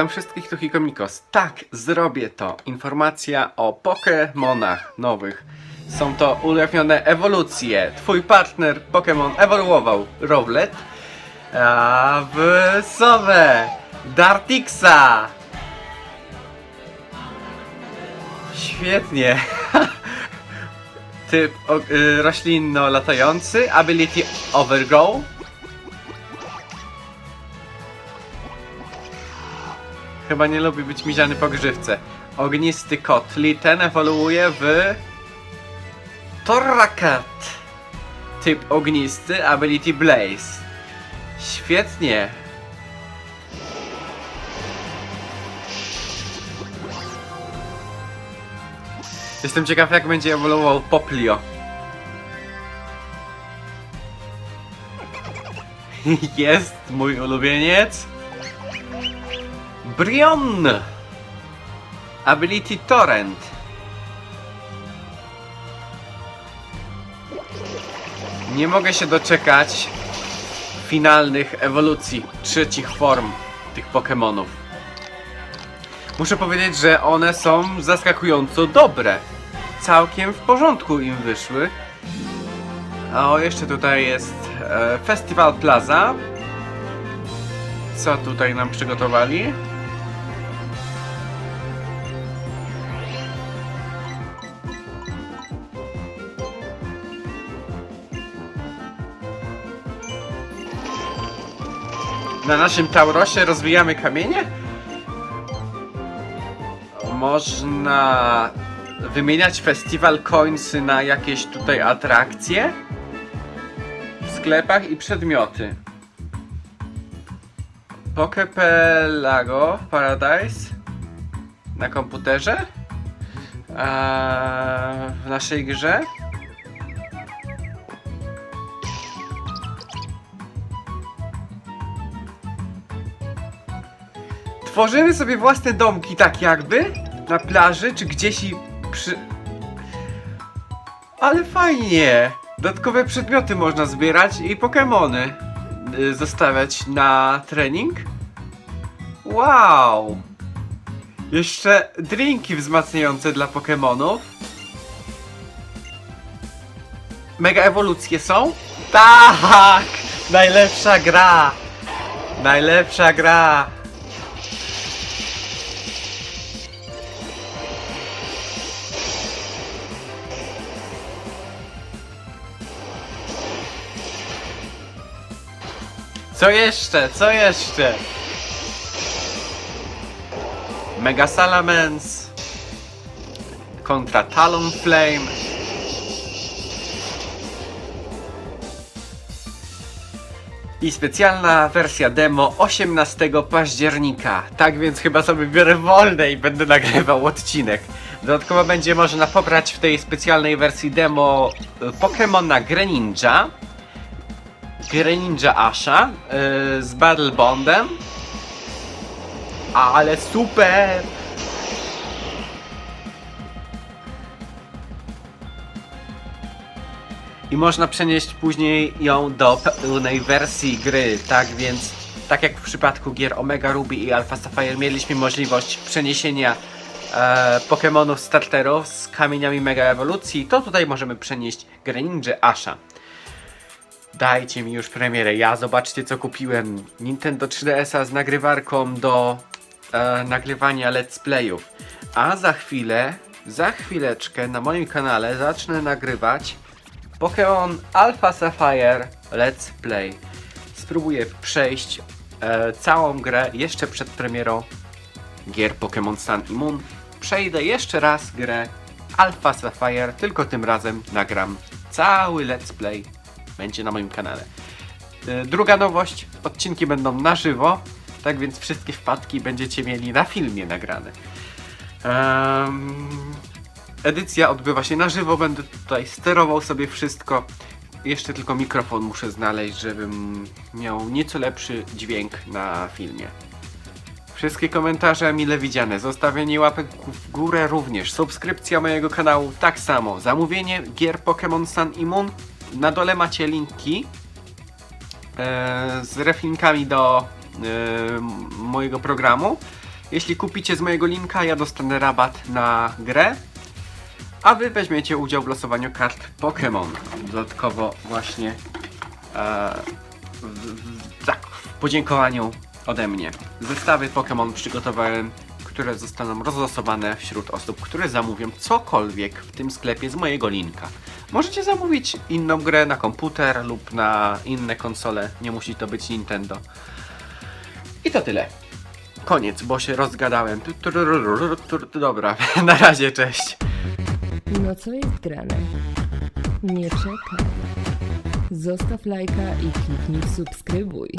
Witam wszystkich, tu Hikomikos. Tak, zrobię to. Informacja o Pokémonach nowych. Są to ujawnione ewolucje. Twój partner Pokémon ewoluował. Rowlet. A w Sowę. Dartixa. Świetnie. Typ y, roślinno-latający. Ability Overgrow. Chyba nie lubi być miziany po grzywce. Ognisty kotli, ten ewoluuje w... Torracat. Typ ognisty, Ability Blaze. Świetnie. Jestem ciekaw jak będzie ewoluował Poplio. Jest mój ulubieniec. Brion! Ability Torrent. Nie mogę się doczekać finalnych ewolucji trzecich form tych Pokémonów. Muszę powiedzieć, że one są zaskakująco dobre. Całkiem w porządku im wyszły. A o, jeszcze tutaj jest e, Festival Plaza. Co tutaj nam przygotowali? Na naszym Taurosie rozwijamy kamienie? Można wymieniać festival coinsy na jakieś tutaj atrakcje w sklepach i przedmioty. Pokepelago Paradise na komputerze w naszej grze Tworzymy sobie własne domki tak jakby na plaży czy gdzieś i przy... Ale fajnie! Dodatkowe przedmioty można zbierać i Pokemony y, zostawiać na trening. Wow! Jeszcze drinki wzmacniające dla Pokemonów. Mega ewolucje są? Tak! Najlepsza gra! Najlepsza gra! Co jeszcze? Co jeszcze? Mega Salamence kontra Talonflame i specjalna wersja demo 18 października. Tak więc chyba sobie biorę wolne i będę nagrywał odcinek. Dodatkowo będzie można pobrać w tej specjalnej wersji demo y, Pokémona Greninja Greninja Asha yy, z Battle Bondem. Ale super! I można przenieść później ją do pełnej wersji gry, tak więc tak jak w przypadku gier Omega Ruby i Alpha Sapphire mieliśmy możliwość przeniesienia e, Pokémonów starterów z kamieniami Mega Ewolucji, to tutaj możemy przenieść Greninja Asha. Dajcie mi już premierę. Ja zobaczcie co kupiłem. Nintendo 3DS-a z nagrywarką do e, nagrywania let's playów. A za chwilę, za chwileczkę na moim kanale zacznę nagrywać Pokémon Alpha Sapphire Let's Play. Spróbuję przejść e, całą grę jeszcze przed premierą gier Pokémon Sun i Moon. Przejdę jeszcze raz grę Alpha Sapphire, tylko tym razem nagram cały let's play. Będzie na moim kanale. E, Druga nowość, odcinki będą na żywo, tak więc wszystkie wpadki będziecie mieli na filmie nagrane. Em, edycja odbywa się na żywo, będę tutaj sterował sobie wszystko. Jeszcze tylko mikrofon muszę znaleźć, żebym miał nieco lepszy dźwięk na filmie. Wszystkie komentarze mile widziane, zostawienie łapek w górę również, subskrypcja mojego kanału tak samo, zamówienie gier Pokémon Sun i Moon, na dole macie linki e, z reflinkami do e, mojego programu. Jeśli kupicie z mojego linka, ja dostanę rabat na grę, a wy weźmiecie udział w losowaniu kart Pokémon. Dodatkowo właśnie e, w, w, tak, w podziękowaniu ode mnie. Zestawy Pokémon przygotowałem, które zostaną rozlosowane wśród osób, które zamówią cokolwiek w tym sklepie z mojego linka. Możecie zamówić inną grę na komputer lub na inne konsole, nie musi to być Nintendo. I to tyle. Koniec, bo się rozgadałem. Dobra, na razie, cześć. No co jest grane? Nie czekaj. Zostaw lajka i kliknij subskrybuj.